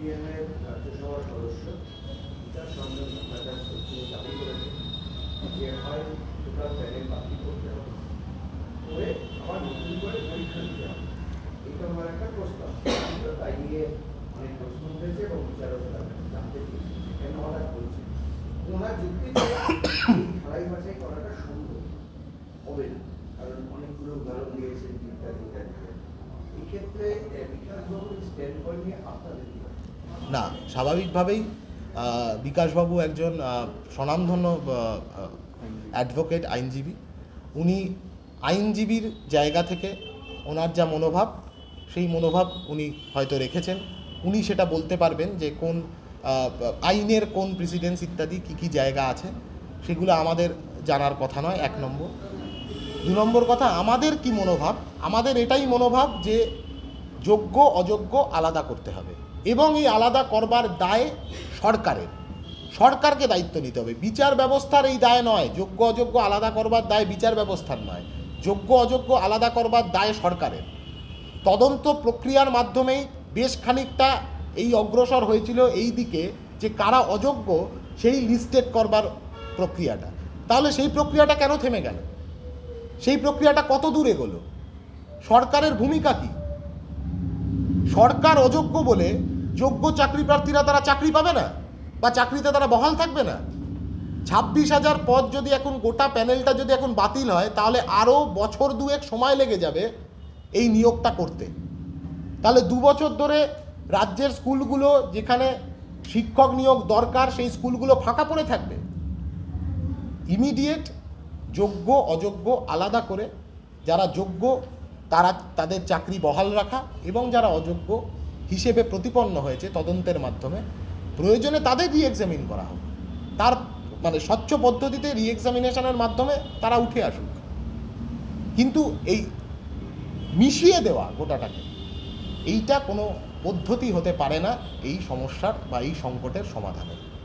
সিপিএমের রাজ্যসভার সদস্য গীতা সঞ্জন ম্যাডাম তিনি দাবি করেছেন যে হয় টোটাল প্যানেল বাতিল করতে হবে। করে আবার নতুন করে পরীক্ষা দিতে হবে। এটা আমার একটা প্রস্তাব তাই নিয়ে অনেক প্রশ্ন উঠেছে এবং বিচারকরা জানতে চেয়েছে কেন হঠাৎ বলছে। ওনার যুক্তি যে এই বাছাই করাটা সম্ভব হবে না, কারণ অনেকগুলো উদাহরণ দিয়েছেন ইত্যাদি ইত্যাদি এক্ষেত্রে বিকাশবাবুর স্ট্যান্ড পয়েন্ট নিয়ে আপনাদের কি? না, স্বাভাবিকভাবেই বিকাশবাবু একজন স্বনামধন্য অ্যাডভোকেট আইনজীবী। উনি আইনজীবীর জায়গা থেকে ওনার যা মনোভাব, সেই মনোভাব উনি হয়তো রেখেছেন। উনি সেটা বলতে পারবেন যে কোন আইনের কোন প্রেসিডেন্স ইত্যাদি, কী কী জায়গা আছে, সেগুলো আমাদের জানার কথা নয়, এক নম্বর। দু নম্বর কথা, আমাদের কি মনোভাব? আমাদের এটাই মনোভাব যে যোগ্য, অযোগ্য আলাদা করতে হবে। এবং এই আলাদা করবার দায় সরকারের। সরকারকে দায়িত্ব নিতে হবে। বিচার ব্যবস্থার এই দায় নয়, যোগ্য অযোগ্য আলাদা করবার দায় বিচার ব্যবস্থার নয়। যোগ্য অযোগ্য আলাদা করবার দায় সরকারের। তদন্ত প্রক্রিয়ার মাধ্যমেই বেশ খানিকটা এই অগ্রসর হয়েছিল এই দিকে যে কারা অযোগ্য সেই লিস্টেড করবার প্রক্রিয়াটা। তাহলে সেই প্রক্রিয়াটা কেন থেমে গেল? সেই প্রক্রিয়াটা কত দূর এগোলো? সরকারের ভূমিকা কি? সরকার অযোগ্য বলে যোগ্য চাকরি প্রার্থীরা তারা চাকরি পাবে না বা চাকরিতে তারা বহাল থাকবে না। ছাব্বিশ হাজার পদ যদি এখন গোটা প্যানেলটা যদি এখন বাতিল হয়, তাহলে আরও বছর দুয়েক সময় লেগে যাবে এই নিয়োগটা করতে। তাহলে দু বছর ধরে রাজ্যের স্কুলগুলো যেখানে শিক্ষক নিয়োগ দরকার, সেই স্কুলগুলো ফাঁকা পড়ে থাকবে। ইমিডিয়েট যোগ্য, অযোগ্য আলাদা করে যারা যোগ্য তারা তাদের চাকরি বহাল রাখা এবং যারা অযোগ্য হিসেবে প্রতিপন্ন হয়েছে তদন্তের মাধ্যমে প্রয়োজনে তাদের রি এক্সামিন করা হোক। তার মানে স্বচ্ছ পদ্ধতিতে রি এক্সামিনেশনের মাধ্যমে তারা উঠে আসুক। কিন্তু এই মিশিয়ে দেওয়া গোটাটাকে, এইটা কোনো পদ্ধতি হতে পারে না এই সমস্যার বা এই সংকটের সমাধানের।